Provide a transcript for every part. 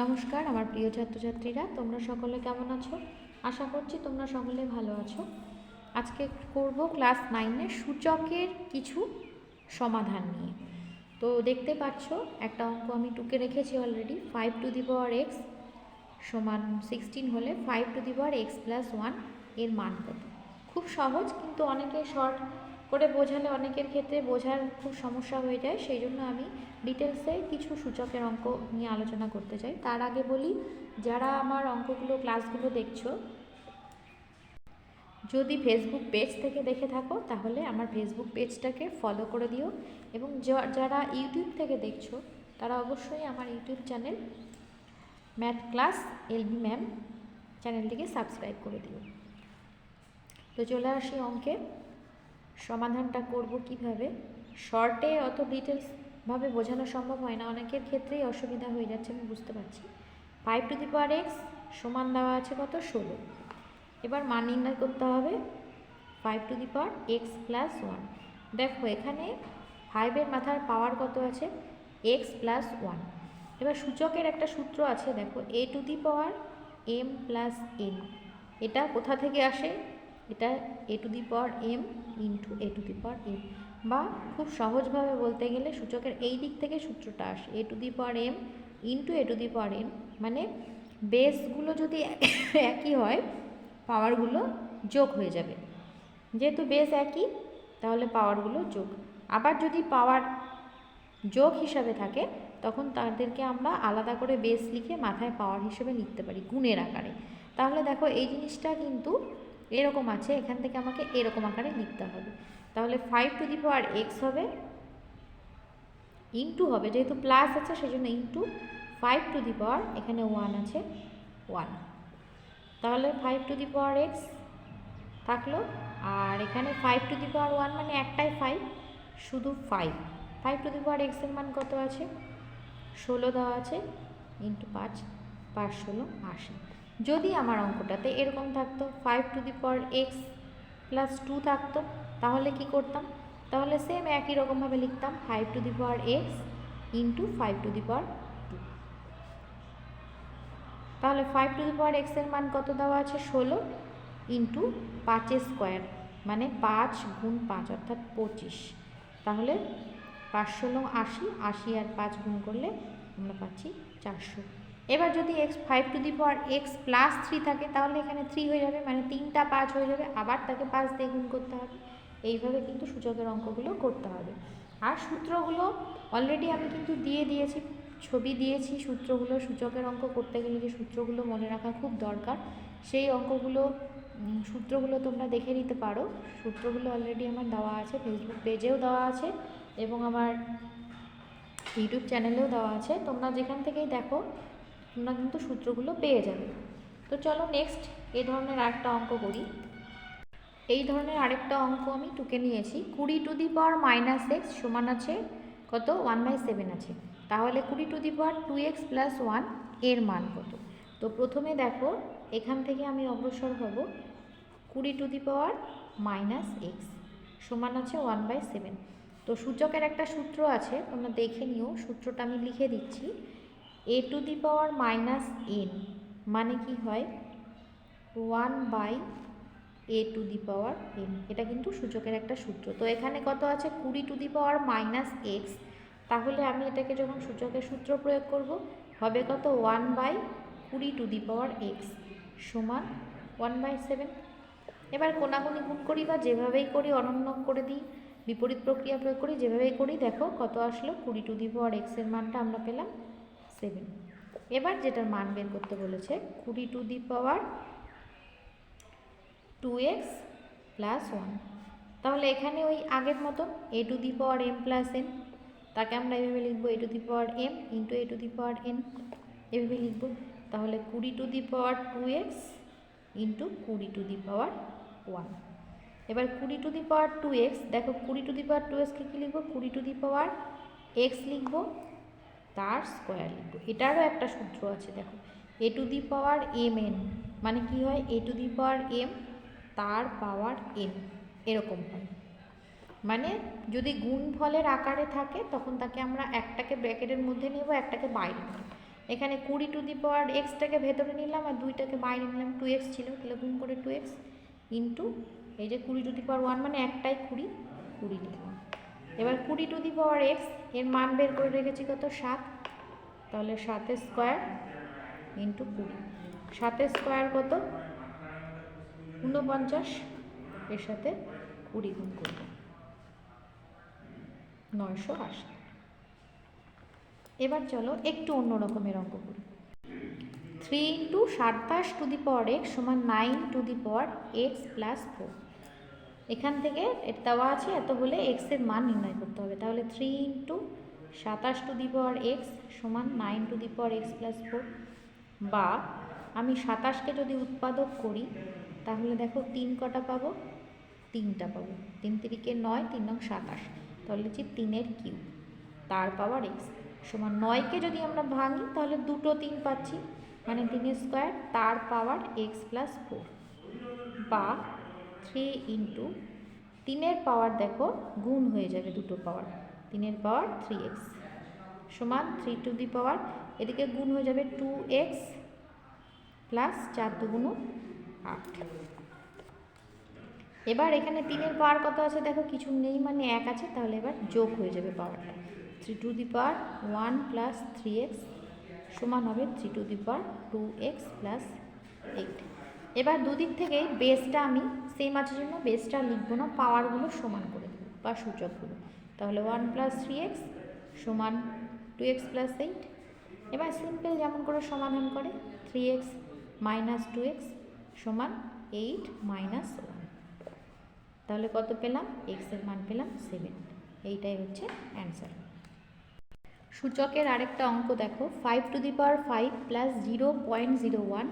নমস্কার, আমার প্রিয় ছাত্রছাত্রীরা, তোমরা সকলে কেমন আছো? আশা করছি তোমরা সকলে ভালো আছো। আজকে করব ক্লাস নাইনের সূচকের কিছু সমাধান নিয়ে। তো দেখতে পাচ্ছ, একটা অঙ্ক আমি টুকে রেখেছি already five to the power x সমান সিক্সটিন হলে five to the power x plus ওয়ানের মান কত? খুব সহজ, কিন্তু অনেকে শর্ট করে বোঝালে অনেকের ক্ষেত্রে বোঝার খুব সমস্যা হয়ে যায়। সেই জন্য আমি ডিটেলসে কিছু সূচকের অঙ্ক নিয়ে আলোচনা করতে চাই। তার আগে বলি, যারা আমার অঙ্কগুলো ক্লাসগুলো দেখছ, যদি ফেসবুক পেজ থেকে দেখে থাকো, তাহলে আমার ফেসবুক পেজটাকে ফলো করে দিও এবং যারা ইউটিউব থেকে দেখছ, তারা অবশ্যই আমার YouTube channel math class LB ma'am চ্যানেলটিকে সাবস্ক্রাইব করে দিও। তো চলে আসি অঙ্কে। সমাধানটা করব কীভাবে? শর্টে অত ডিটেলসভাবে বোঝানো সম্ভব হয় না। অনেকের ক্ষেত্রেই অসুবিধা হয়ে যাচ্ছে, আমি বুঝতে পারছি। Five to the power x সমান দেওয়া আছে কত? ষোলো। এবার মান নির্ণয় করতে হবে। Five to the power x plus one দেখো, এখানে ফাইভের মাথার পাওয়ার কত আছে? এক্স প্লাস ওয়ান এবার সূচকের একটা সূত্র আছে, দেখো। A to the power m plus n এটা কোথা থেকে আসে? এটা a to the power m into a to the power m বা খুব সহজভাবে বলতে গেলে সূচকের এই দিক থেকে সূত্রটা আসে a to the power m into a to the power m মানে বেসগুলো যদি একই হয় পাওয়ারগুলো যোগ হয়ে যাবে। যেহেতু বেস একই, তাহলে পাওয়ারগুলো যোগ। আবার যদি পাওয়ার যোগ হিসাবে থাকে, তখন তাদেরকে আমরা আলাদা করে বেস লিখে মাথায় পাওয়ার হিসেবে লিখতে পারি, গুণের আকারে। তাহলে দেখো এই জিনিসটা কিন্তু এরকম আছে, এখান থেকে আমাকে এরকম আকারে লিখতে হবে। তাহলে five to the power x হবে ইন্টু হবে, যেহেতু প্লাস আছে সেই জন্য into five to the power এখানে ওয়ান আছে ওয়ান তাহলে five to the power x থাকল, আর এখানে five to the power one মানে একটাই ফাইভ শুধু five five to the power এক্সের মান কত আছে? ষোলো দেওয়া আছে ইন্টু পাঁচ পাঁচ ষোলো, আশি। যদি আমার অঙ্কটাতে এরকম থাকতো five to the power x plus two থাকতো, তাহলে কি করতাম? তাহলে সেম একই রকমভাবে লিখতাম five to the power x into five to the power two তাহলে ফাইভ টু দি পাওয়ার এক্সের মান কত দেওয়া আছে? ষোলো ইন্টু পাঁচের স্কোয়ার মানে পাঁচ গুণ পাঁচ, অর্থাৎ পঁচিশ। তাহলে পাঁচ ষোলো আশি আশি আর পাঁচ গুণ করলে আমরা পাচ্ছি চারশো। এবার যদি x five to the power x plus three থাকে, তাহলে এখানে থ্রি হয়ে যাবে মানে তিনটা পাঁচ হয়ে যাবে, আবার তাকে পাঁচ দিয়ে গুণ করতে হবে। এইভাবে কিন্তু সূচকের অঙ্কগুলো করতে হবে। আর সূত্রগুলো অলরেডি আমি কিন্তু দিয়ে দিয়েছি, ছবি দিয়েছি সূত্রগুলো, সূচকের অঙ্ক করতে গেলে যে সূত্রগুলো মনে রাখা খুব দরকার, সেই অঙ্কগুলো সূত্রগুলো তোমরা দেখে নিতে পারো। সূত্রগুলো অলরেডি আমার দেওয়া আছে ফেসবুক পেজেও দেওয়া আছে, এবং আমার ইউটিউব চ্যানেলেও দেওয়া আছে। তোমরা যেখান থেকেই দেখো তোমরা কিন্তু সূত্রগুলো পেয়ে যাবে। তো চলো নেক্সট এই ধরনের আরেকটা অঙ্ক করি। এই ধরনের আরেকটা অঙ্ক আমি টুকে নিয়েছি। কুড়ি to the power minus x সমান আছে কত? ওয়ান বাই সেভেন আছে। তাহলে কুড়ি to the power two x plus ওয়ানের মান কত? তো প্রথমে দেখো, এখান থেকে আমি অগ্রসর হব কুড়ি to the power minus x সমান আছে ওয়ান বাই সেভেন তো সূচকের একটা সূত্র আছে, তোমরা দেখে নিও, সূত্রটা আমি লিখে দিচ্ছি। A to the power minus n মানে কি হয়? One by a to the power n এটা কিন্তু সূচকের একটা সূত্র। তো এখানে কত আছে? কুড়ি to the power minus x তাহলে আমি এটাকে যখন সূচকের সূত্র প্রয়োগ করব, হবে কত? ওয়ান বাই কুড়ি টু দি পাওয়ার এক্স সমান ওয়ান বাই সেভেন এবার কোনাগুনি গুণ করি বা যেভাবেই করি, অনন্য করে দিই, বিপরীত প্রক্রিয়া প্রয়োগ করি, যেভাবেই করি, দেখো কত আসলো? কুড়ি টু দি পাওয়ার এক্সের মানটা আমরা পেলাম সেভেন। এবার যেটার মান বের করতে বলেছে কুড়ি to the power two x plus one. তাহলে এখানে ওই আগের মতো a to the power m plus n, তাকে আমরা এভাবে লিখব a to the power m into a to the power n, এভাবে লিখব। তাহলে কুড়ি to the power two x into কুড়ি টু দি পাওয়ার ওয়ান। এবার কুড়ি to the power two x, দেখো কুড়ি টু দি পাওয়ার টু এক্সকে কী লিখব? কুড়ি টু দি পাওয়ার এক্স লিখব। তার স্কোয়ার লিখব এটারও একটা সূত্র আছে, দেখো। A to the power m n মানে কি হয়? এ টু দি পাওয়ার এম তার পাওয়ার এন এরকম হয়। মানে যদি গুণফলের আকারে থাকে, তখন তাকে আমরা একটাকে ব্র্যাকেটের মধ্যে নেব, একটাকে বাইরে এখানে কুড়ি টু দি পাওয়ার এক্সটাকে ভেতরে নিলাম, আর দুইটাকে বাইরে নিলাম। টু এক্স ছিল, তাহলে গুণ করে টু এক্স ইন্টু এই যে কুড়ি টু দি পাওয়ার ওয়ান মানে একটাই কুড়ি কুড়ি নিলাম। এবার কুড়ি টু দি পাওয়ার এক্স, এর মান বের করে রেখেছি কত? সাত। তাহলে সাতের স্কোয়ার ইন্টু কুড়ি। সাতের স্কোয়ার কত? ঊনপঞ্চাশ। এর সাথে কুড়ি গুণ করব। নয়শো আশি। এবার চলো একটু অন্য রকমের অঙ্ক করি। থ্রি ইন্টু সাতাশ টু দি পাওয়ার এক্স সমান nine to the power x plus four. এখান থেকে দেওয়া আছে, এত হলে এক্সের মান নির্ণয় করতে হবে। তাহলে থ্রি ইন্টু সাতাশ টু দি পাওয়ার এক্স সমান nine to the power x plus four বা আমি সাতাশকে যদি উৎপাদক করি, তাহলে দেখো তিন কটা পাবো, তিনটা পাবো। তিন তিরিকে নয়, তিন নং সাতাশ। তাহলে হচ্ছে তিনের কিউ তার পাওয়ার এক্স সমান নয়কে যদি আমরা ভাঙি, তাহলে দুটো তিন পাচ্ছি মানে তিনের স্কোয়ার তার পাওয়ার এক্স প্লাস ফোর বা থ্রি ইন্টু তিনের পাওয়ার দেখো, গুণ হয়ে যাবে দুটো পাওয়ার তিনের পাওয়ার থ্রি এক্স সমান থ্রি টু দি পাওয়ার এদিকে গুণ হয়ে যাবে টু এক্স প্লাস চার দুগুণ আট। এবার এখানে তিনের পাওয়ার কত আছে দেখো, কিছু নেই মানে এক আছে, তাহলে এবার যোগ হয়ে যাবে পাওয়ারটা three to the power one plus three x সমান হবে three to the power two x plus eight এবার দুদিক থেকে বেসটা আমি সেম আছে জন্য বেসটা লিখব না পাওয়ারগুলো সমান করে দেবো, বা সূচকগুলো তাহলে ওয়ান প্লাস থ্রি এক্স সমান টু এক্স প্লাস এইট এবার সিম্পল যেমন করে সমাধান করে three x minus two x সমান এইট মাইনাস ওয়ান তাহলে কত পেলাম? এক্সের মান পেলাম সেভেন এইটাই হচ্ছে অ্যান্সার সূচকের আরেকটা অঙ্ক দেখো five to the power five plus zero point zero one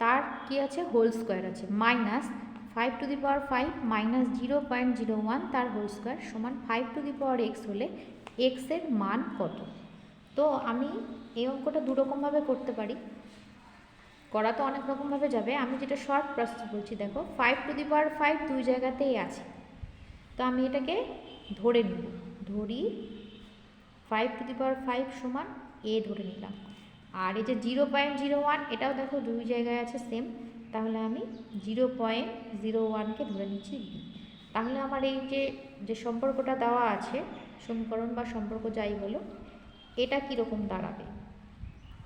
তার কী আছে? হোল স্কোয়ার আছে minus five to the power five minus zero point zero one তার হোল স্কোয়ার সমান five to the power x হলে এক্সের মান কত? তো আমি এই অঙ্কটা দুরকমভাবে করতে পারি। করা তো অনেক রকমভাবে যাবে। আমি যেটা শর্ট প্রসেস বলছি, দেখো five to the power five দুই জায়গাতেই আছে। তো আমি এটাকে ধরে নিব। ধরি five to the power five সমান এ ধরে নিলাম। আর এই যে জিরো পয়েন্ট জিরো ওয়ান এটাও দেখো দুই জায়গায় আছে সেম তাহলে আমি জিরো পয়েন্ট জিরো ওয়ানকে ধরে নিচ্ছি তাহলে আমার এই যে যে সম্পর্কটা দেওয়া আছে, সমীকরণ বা সম্পর্ক যাই হলো এটা কীরকম দাঁড়াবে?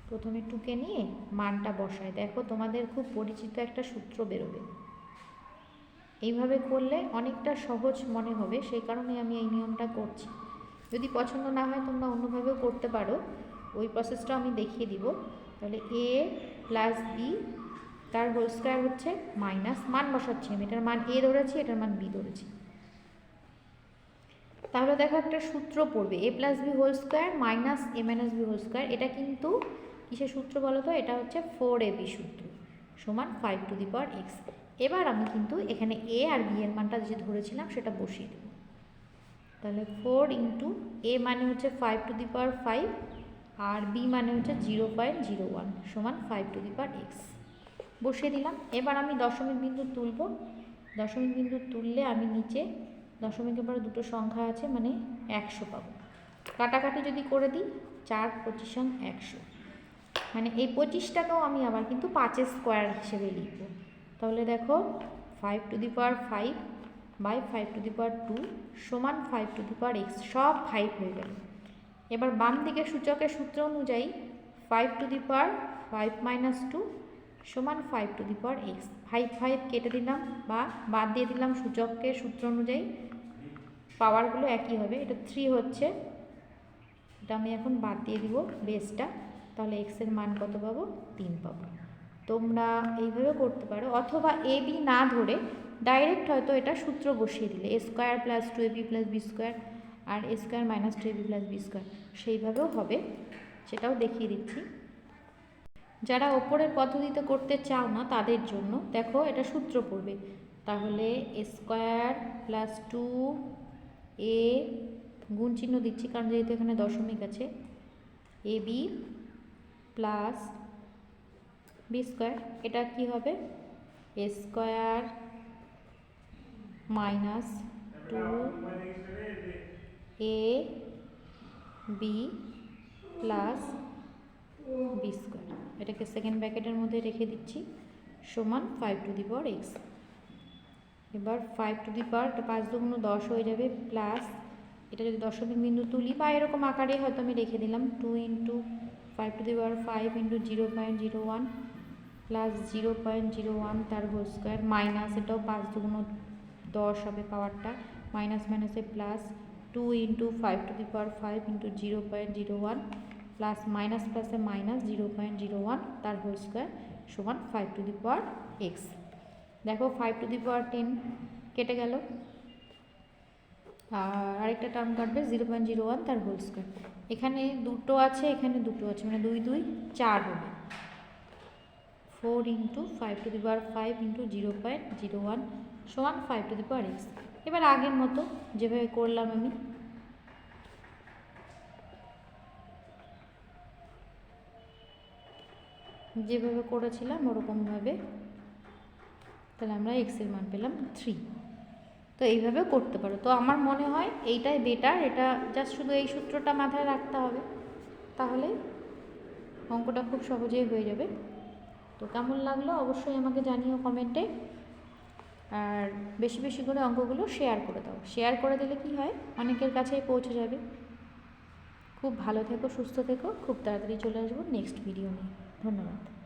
প্রথমে টুকে নিয়ে মানটা বসায় দেখো তোমাদের খুব পরিচিত একটা সূত্র বেরোবে। এইভাবে করলে অনেকটা সহজ মনে হবে, সেই কারণে আমি এই নিয়মটা করছি। যদি পছন্দ না হয় তোমরা অন্যভাবেও করতে পারো। ওই প্রসেসটা আমি দেখিয়ে দিব। তাহলে এ প্লাস বি তার হোল স্কোয়ার হচ্ছে মাইনাস মান বসাচ্ছি আমি। এটার মান এ ধরেছি এটার মান বি ধরেছি তাহলে দেখো একটা সূত্র পড়বে। A plus b whole square minus a minus b whole square এটা কিন্তু কিসের সূত্র বলো তো? এটা হচ্ছে ফোর এ বি সূত্র সমান five to the power x এবার আমি কিন্তু এখানে এ আর বি এর মানটা যে ধরেছিলাম, সেটা বসিয়ে দেব। তাহলে ফোর ইন্টু এ মানে হচ্ছে five to the power five R b মানে হচ্ছে জিরো পয়েন্ট জিরো ওয়ান সমান five to the power x বসিয়ে দিলাম। এবার আমি দশমিক বিন্দু তুলব। দশমিক বিন্দু তুললে আমি নিচে দশমিকের পরে দুটো সংখ্যা আছে মানে একশো পাবো। কাটাকাটি যদি করে দিই, চার পঁচিশন একশো। মানে এই পঁচিশটাকেও আমি আবার কিন্তু পাঁচের স্কোয়ার হিসেবে লিখব। তাহলে দেখো five to the power five by five to the power two সমান five to the power x সব ফাইভ হয়ে গেল। এবার বাম দিকে সূচকের সূত্র অনুযায়ী five to the power five minus two সমান five to the power x five five কেটে দিলাম বা বাদ দিয়ে দিলাম সূচকের সূত্র অনুযায়ী। পাওয়ারগুলো একই হবে। এটা থ্রি হচ্ছে। এটা আমি এখন বাদ দিয়ে দিব বেসটা তাহলে এক্সের মান কত পাবো? তিন পাবো। তোমরা এইভাবে করতে পারো। অথবা এ বি না ধরে ডাইরেক্ট হয়তো এটা সূত্র বসিয়ে দিলে। A square plus two A B plus B square R A square minus two A B plus B square সেইভাবেও হবে। সেটাও দেখিয়ে দিচ্ছি। যারা ওপরের পদ্ধতিতে করতে চাও না তাদের জন্য, দেখো এটা সূত্র পড়বে। তাহলে স্কোয়ার প্লাস টু এ গুণ চিহ্ন দিচ্ছি, কারণ যেহেতু এখানে দশমিক আছে A B plus B square এটা কি হবে? A square minus two A B plus B square এটাকে সেকেন্ড ব্র্যাকেটের মধ্যে রেখে দিচ্ছি। সমান five to the power X এবার ফাইভ টু দি পাওয়ার পাঁচ দুগুণ দশ হয়ে যাবে প্লাস এটা যদি দশমিক বিন্দু তুলি বা এরকম আকারে হয়তো আমি রেখে দিলাম two into five to the power five into zero point zero one plus zero point zero one তার হোল স্কোয়ার মাইনাস এটাও পাঁচ দুগুণ দশ হবে পাওয়ারটা মাইনাস মাইনাসে plus two into five to the power five into zero point zero one plus minus প্লাসে minus zero point zero one তার হোল স্কোয়ার সমান five to the power X দেখো five to the power ten কেটে গেল। আর আরেকটা term কাটবে zero point zero one তার হোল স্কোয়ার এখানে দুটো আছে, এখানে দুটো আছে মানে দুই দুই, চার হবে। Four into five to the power five into zero point zero one সমান five to the power X এবার আগের মতো যেভাবে করলাম আমি যেভাবে করেছিলাম, ওরকমভাবে। তাহলে আমরা এক্সের মান পেলাম থ্রি তো এইভাবে করতে পারো। তো আমার মনে হয় এইটাই বেটার এটা জাস্ট শুধু এই সূত্রটা মাথায় রাখতে হবে। তাহলে অঙ্কটা খুব সহজেই হয়ে যাবে। তো কেমন লাগল অবশ্যই আমাকে জানিও কমেন্টে আর বেশি বেশি করে অঙ্কগুলো শেয়ার করে দাও। শেয়ার করে দিলে কি হয়? অনেকের কাছেই পৌঁছে যাবে। খুব ভালো থেকো, সুস্থ থেকো। খুব তাড়াতাড়ি চলে আসব নেক্সট ভিডিও নিয়ে। ধন্যবাদ।